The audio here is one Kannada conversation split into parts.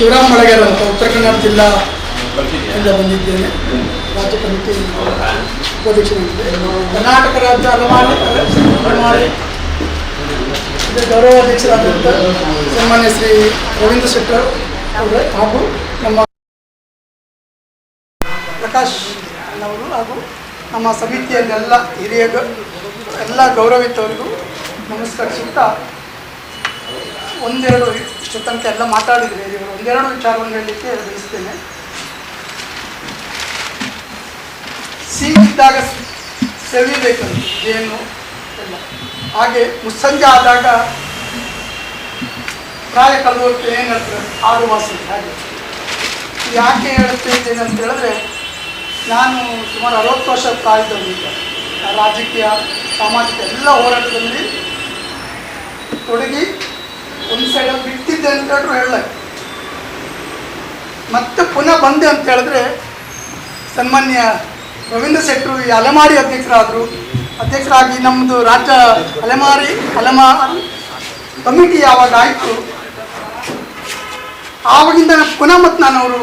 ಶಿವರಾಮ್ ಮಳಗೇರ್ ಅಂತ ಉತ್ತರ ಕನ್ನಡ ಜಿಲ್ಲಾ ಇಂದ ಬಂದಿದ್ದೇನೆ. ರಾಜ್ಯ ಕಮಿಟಿ ಉಪಾಧ್ಯಕ್ಷರಾಗಿದ್ದೆ ಕರ್ನಾಟಕ ರಾಜ್ಯ ಅಲಮಾರಿ ಅಲಮಾರಿ ಗೌರವಾಧ್ಯಕ್ಷರಾದಂಥ ಸನ್ಮಾನ್ಯ ಶ್ರೀ ರವೀಂದ್ರ ಶೆಟ್ಟರ್ ಅವರೇ ಹಾಗೂ ನಮ್ಮ ಪ್ರಕಾಶ್ ಅವರು ಹಾಗೂ ನಮ್ಮ ಸಮಿತಿಯಲ್ಲೆಲ್ಲ ಹಿರಿಯ ಎಲ್ಲ ಗೌರವಿತವರಿಗೂ ನಮಸ್ಕರಿಸುತ್ತಾ ಒಂದೆರಡು ಇಷ್ಟು ತನಕ ಎಲ್ಲ ಮಾತಾಡಿದರೆ ಇವರು ಒಂದೆರಡು ವಿಚಾರವನ್ನು ಹೇಳಲಿಕ್ಕೆ ಬಯಸ್ತೇನೆ. ಸೀಮಿದ್ದಾಗ ಸೆಳಿಬೇಕಂತ ಜೇನು ಎಲ್ಲ ಹಾಗೆ ಮುಸ್ಸಂಜೆ ಆದಾಗ ಪ್ರಾಯ ಕಳೆದೋಕ್ಕೆ ಏನು ಹೇಳ್ತಾರೆ ಆರು ವಾಸಿ ಹಾಗೆ. ಯಾಕೆ ಹೇಳುತ್ತೆ ಅಂತ ಹೇಳಿದ್ರೆ, ನಾನು ಸುಮಾರು ಅರವತ್ತು ವರ್ಷ ಕಾಯ್ದವನು ಈಗ. ರಾಜಕೀಯ, ಸಾಮಾಜಿಕ ಎಲ್ಲ ಹೋರಾಟದಲ್ಲಿ ತೊಡಗಿ ಒಂದು ಸೈಡಲ್ಲಿ ಬಿಟ್ಟಿದ್ದೆ ಅಂತ ಹೇಳಿದ್ರು ಹೇಳ ಮತ್ತೆ ಪುನಃ ಬಂದೆ ಅಂತ ಹೇಳಿದ್ರೆ ಸನ್ಮಾನ್ಯ ರವೀಂದ್ರ ಶೆಟ್ಟರು ಈ ಅಲೆಮಾರಿ ಅಧ್ಯಕ್ಷರಾದರು. ಅಧ್ಯಕ್ಷರಾಗಿ ನಮ್ಮದು ರಾಜ್ಯ ಅಲೆಮಾರಿ ಅಲೆಮಾರಿ ಕಮಿಟಿ ಯಾವಾಗ ಆಯಿತು, ಆವಾಗಿಂದ ಪುನಃ ಮತ್ತು ನಾನು ಅವರು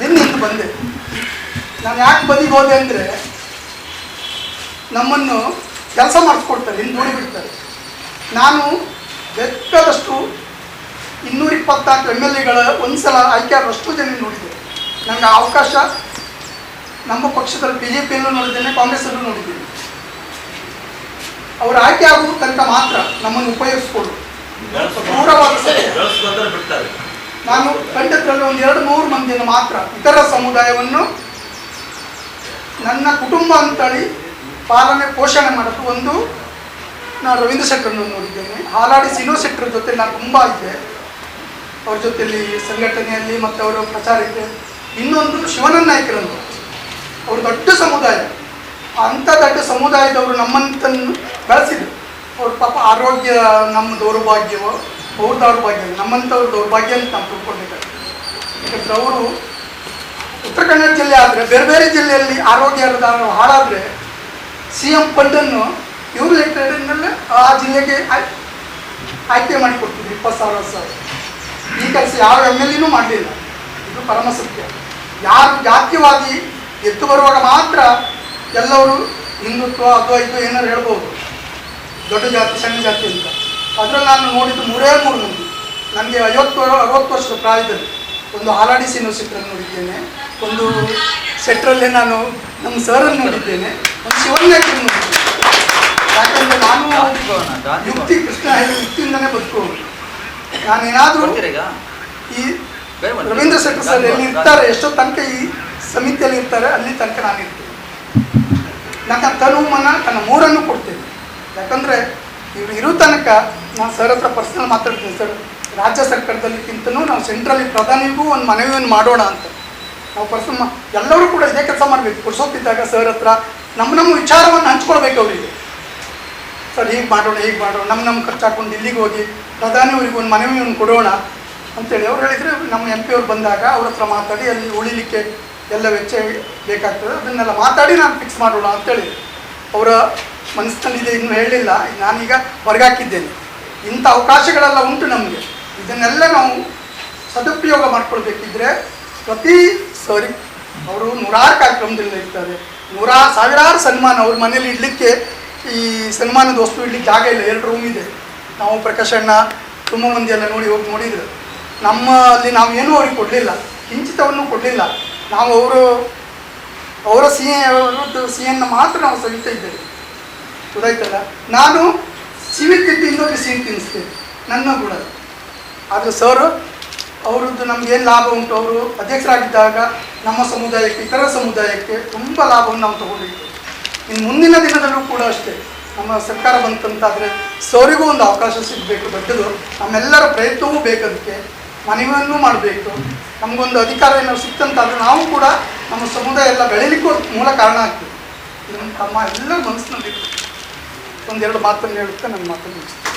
ಬೆನ್ನಿಂದ ಬಂದೆ. ನಾನು ಯಾಕೆ ಬದಿಗೆ ಹೋದೆ ಅಂದರೆ ನಮ್ಮನ್ನು ಕೆಲಸ ಮಾಡಿಸ್ಕೊಡ್ತಾರೆ ನೋಡಿಬಿಡ್ತಾರೆ ನಾನು ಬೇಕಾದಷ್ಟು ಇನ್ನೂರ ಇಪ್ಪತ್ನಾಲ್ಕು ಎಂ ಎಲ್ ಎಗಳ ಒಂದು ಸಲ ಆಯ್ಕೆ ಆದಷ್ಟು ಜನ ನೋಡಿದೆ. ನನಗೆ ಅವಕಾಶ ನಮ್ಮ ಪಕ್ಷದಲ್ಲಿ ಬಿ ಜೆ ಪಿಯನ್ನು ನೋಡಿದ್ದೇನೆ, ಕಾಂಗ್ರೆಸ್ಸಲ್ಲೂ ನೋಡಿದ್ದೇನೆ. ಅವರು ಆಯ್ಕೆ ಆಗುವ ತನಕ ಮಾತ್ರ ನಮ್ಮನ್ನು ಉಪಯೋಗಿಸ್ಕೊಂಡು ನಾನು ಕಂಡದ್ರಲ್ಲಿ ಒಂದು ಎರಡು ನೂರು ಮಂದಿಯನ್ನು ಮಾತ್ರ ಇತರ ಸಮುದಾಯವನ್ನು ನನ್ನ ಕುಟುಂಬ ಅಂತೇಳಿ ಪಾಲನೆ, ಪೋಷಣೆ ಮಾಡೋದು ಒಂದು ನಾನು ರವೀಂದ್ರ ಶೆಟ್ಟರನ್ನು ನೋಡಿದ್ದೇನೆ. ಹಾಲಾಡಿ ಸಿನೋ ಶೆಟ್ಟರ ಜೊತೆ ನಾನು ತುಂಬ ಇದ್ದೆ. ಅವ್ರ ಜೊತೆಯಲ್ಲಿ ಸಂಘಟನೆಯಲ್ಲಿ ಮತ್ತು ಅವರ ಪ್ರಚಾರಕ್ಕೆ ಇನ್ನೊಂದು ಶಿವನನ್ನ ನಾಯಕರನ್ನು. ಅವರು ದೊಡ್ಡ ಸಮುದಾಯ. ಅಂಥ ದೊಡ್ಡ ಸಮುದಾಯದವರು ನಮ್ಮಂತನ್ನು ಬೆಳೆಸಿದ್ರು. ಅವ್ರ ಪಾಪ ಆರೋಗ್ಯ ನಮ್ಮ ದೌರ್ಭಾಗ್ಯವೋ, ಅವ್ರ ದೌರ್ಭಾಗ್ಯ ನಮ್ಮಂಥವ್ರ ದೌರ್ಭಾಗ್ಯ ಅಂತ ನಾವು ತಿಳ್ಕೊಂಡಿದ್ದಾರೆ. ಯಾಕಂದರೆ ಅವರು ಉತ್ತರ ಕನ್ನಡ ಜಿಲ್ಲೆ ಆದರೆ, ಬೇರೆ ಬೇರೆ ಜಿಲ್ಲೆಯಲ್ಲಿ ಆರೋಗ್ಯ ಹಾಳಾದರೆ, ಸಿ ಎಂ ಫಂಡನ್ನು ಇವರು ಲೆಕ್ಕದಲ್ಲೇ ಆ ಜಿಲ್ಲೆಗೆ ಆಯ್- ಆಯ್ಕೆ ಮಾಡಿಕೊಡ್ತಿದ್ರು ಇಪ್ಪತ್ತು ಸಾವಿರ ಸಾವಿರ ಈ ಕೆಲಸ ಯಾವ ಎಂ ಎಲ್ ಎನೂ ಮಾಡಲಿಲ್ಲ. ಇದು ಪರಮ ಸತ್ಯ. ಯಾರು ಜಾತಿವಾದಿ ಎದ್ದು ಬರುವಾಗ ಮಾತ್ರ ಎಲ್ಲವರು ಹಿಂದುತ್ವ ಅದು ಇದು ಏನಾರು ಹೇಳ್ಬೋದು. ದೊಡ್ಡ ಜಾತಿ, ಸಣ್ಣ ಜಾತಿ ಅಂತ. ಅದರಲ್ಲಿ ನಾನು ನೋಡಿದ್ದು ಮೂರೇ ಮೂರು ಮಂದಿ. ನನಗೆ ಐವತ್ತು ಅರವತ್ತು ವರ್ಷದ ಪ್ರಾಯದಲ್ಲಿ ಒಂದು ಹಾಲಾಡಿ ಚಿತ್ರ ನೋಡಿದ್ದೇನೆ. ಒಂದು ಸೆಟ್ರಲ್ಲೇ ನಾನು ನಮ್ಮ ಸರನ್ನು ನೋಡಿದ್ದೇನೆ. ಒಂದು ಶಿವನಾಯ್ಕರನ್ನು ನೋಡಿದ್ದೇನೆ? ಯಾಕಂದರೆ ನಾನು ಯುಕ್ತಿ ಕೃಷ್ಣ ಹೇಳಿದ ಯುಕ್ತಿಯಿಂದನೇ ಬದುಕೋದು ನಾನೇನಾದರೂ ಏನಾದರೂ ಈ ರವೀಂದ್ರ ಶೆಟ್ಟರ್ ಸರ್ ಎಲ್ಲಿ ಇರ್ತಾರೆ ಎಷ್ಟೋ ತನಕ ಈ ಸಮಿತಿಯಲ್ಲಿ ಇರ್ತಾರೆ ಅಲ್ಲಿ ತನಕ ನಾನು ಇರ್ತೀನಿ. ನನ್ನ ತನು ಮನ ತನ್ನ ಮೂರನ್ನು ಕೊಡ್ತೇನೆ. ಯಾಕಂದರೆ ಇವರು ಇರೋ ತನಕ ನಾನು ಸರ್ ಹತ್ರ ಪರ್ಸನಲ್ ಮಾತಾಡ್ತೀನಿ ಸರ್. ರಾಜ್ಯ ಸರ್ಕಾರದಲ್ಲಿಕ್ಕಿಂತನೂ ನಾವು ಸೆಂಟ್ರಲ್ಲಿ ಪ್ರಧಾನಿಗೂ ಒಂದು ಮನವಿಯನ್ನು ಮಾಡೋಣ ಅಂತ. ನಾವು ಪರ್ಸನ್ ಎಲ್ಲರೂ ಕೂಡ ಇದೇ ಕೆಲಸ ಮಾಡಬೇಕು. ಪುರುಷೋತ್ತಿದ್ದಾಗ ಸರ್ ಹತ್ರ ನಮ್ಮ ನಮ್ಮ ವಿಚಾರವನ್ನು ಹಂಚ್ಕೊಳ್ಬೇಕು ಅವರಿಗೆ. ಸರ್, ಹೀಗೆ ಮಾಡೋಣ ಹೀಗೆ ಮಾಡೋಣ ನಮ್ಮ ನಮ್ಮ ಖರ್ಚು ಹಾಕೊಂಡು ಇಲ್ಲಿಗೆ ಹೋಗಿ ಪ್ರಧಾನಿ ಅವರಿಗೆ ಒಂದು ಮನವಿಯನ್ನು ಕೊಡೋಣ ಅಂತೇಳಿ ಅವ್ರು ಹೇಳಿದರೆ ನಮ್ಮ ಎಂ ಪಿ ಅವ್ರು ಬಂದಾಗ ಅವ್ರ ಹತ್ರ ಮಾತಾಡಿ ಅಲ್ಲಿ ಉಳಿಲಿಕ್ಕೆ ಎಲ್ಲ ವೆಚ್ಚ ಬೇಕಾಗ್ತದೆ, ಅದನ್ನೆಲ್ಲ ಮಾತಾಡಿ ನಾನು ಫಿಕ್ಸ್ ಮಾಡೋಣ ಅಂತೇಳಿ ಅವರ ಮನಸ್ಸಿನಲ್ಲಿದೆ ಇನ್ನೂ ಹೇಳಲಿಲ್ಲ ನಾನೀಗ ಹೊರಗಾಕಿದ್ದೇನೆ ಇಂಥ ಅವಕಾಶಗಳೆಲ್ಲ ಉಂಟು ನಮಗೆ. ಇದನ್ನೆಲ್ಲ ನಾವು ಸದುಪಯೋಗ ಮಾಡ್ಕೊಳ್ಬೇಕಿದ್ರೆ ಪ್ರತಿ ಸಾರಿ, ಅವರು ನೂರಾರು ಕಾರ್ಯಕ್ರಮದಲ್ಲಿ ಇರ್ತಾರೆ. ನೂರಾರು ಸಾವಿರಾರು ಸನ್ಮಾನ ಅವ್ರ ಮನೇಲಿ ಇಡಲಿಕ್ಕೆ ಈ ಸನ್ಮಾನದ ವಸ್ತು ಇಡ್ಲಿಕ್ಕೆ ಜಾಗ ಇಲ್ಲ, ಎರಡು ರೂಮ್ ಇದೆ. ನಾವು ಪ್ರಕಾಶ್ ಅಣ್ಣ ತುಂಬ ಮಂದಿ ಎಲ್ಲ ನೋಡಿ ಹೋಗಿ ನೋಡಿದ್ರು. ನಮ್ಮಲ್ಲಿ ನಾವು ಏನೂ ಅವ್ರಿಗೆ ಕೊಡಲಿಲ್ಲ ಕಿಂಚಿತವನ್ನು ಕೊಡಲಿಲ್ಲ. ನಾವು ಅವರು, ಅವರ ಸಿ ಅವರದ್ದು ಸಿ ಎನ್ನ ಮಾತ್ರ ನಾವು ಸವಿತಾ ಇದ್ದೇವೆ. ಗೊತ್ತಾಯ್ತಲ್ಲ? ನಾನು ಸಿವಿ ತಿಂದು ಇನ್ನೊಬ್ಬರು ಸಿಹಿ ತಿನ್ನಿಸ್ತೇನೆ ನನ್ನ ಕೂಡ. ಆದರೆ ಸರ್ ಅವರದ್ದು ನಮ್ಗೆ ಏನು ಲಾಭ ಉಂಟು? ಅವರು ಅಧ್ಯಕ್ಷರಾಗಿದ್ದಾಗ ನಮ್ಮ ಸಮುದಾಯಕ್ಕೆ, ಇತರ ಸಮುದಾಯಕ್ಕೆ ತುಂಬ ಲಾಭವನ್ನು ನಾವು ತಗೊಂಡಿದ್ದೇವೆ ಇನ್ನು ಮುಂದಿನ ದಿನದಲ್ಲೂ ಕೂಡ ಅಷ್ಟೇ. ನಮ್ಮ ಸರ್ಕಾರ ಬಂತಂತಾದರೆ ಸೌರಿಗೂ ಒಂದು ಅವಕಾಶ ಸಿಗಬೇಕು, ದೊಡ್ಡದು. ನಮ್ಮೆಲ್ಲರ ಪ್ರಯತ್ನವೂ ಬೇಕದಕ್ಕೆ, ಮನವಿಯನ್ನು ಮಾಡಬೇಕು. ನಮಗೊಂದು ಅಧಿಕಾರ ಏನಾದ್ರು ಸಿಕ್ತಂತಾದರೆ ನಾವು ಕೂಡ ನಮ್ಮ ಸಮುದಾಯ ಎಲ್ಲ ಬೆಳೀಲಿಕ್ಕೂ ಮೂಲ ಕಾರಣ ಆಗ್ತದೆ. ನಮ್ಮ ತಮ್ಮ ಎಲ್ಲರ ಮನಸ್ಸಿನಲ್ಲಿ ಒಂದೆರಡು ಮಾತನ್ನು ಹೇಳುತ್ತಾ ನನ್ನ ಮಾತನ್ನು ಮುಗಿಸ್ತೇನೆ.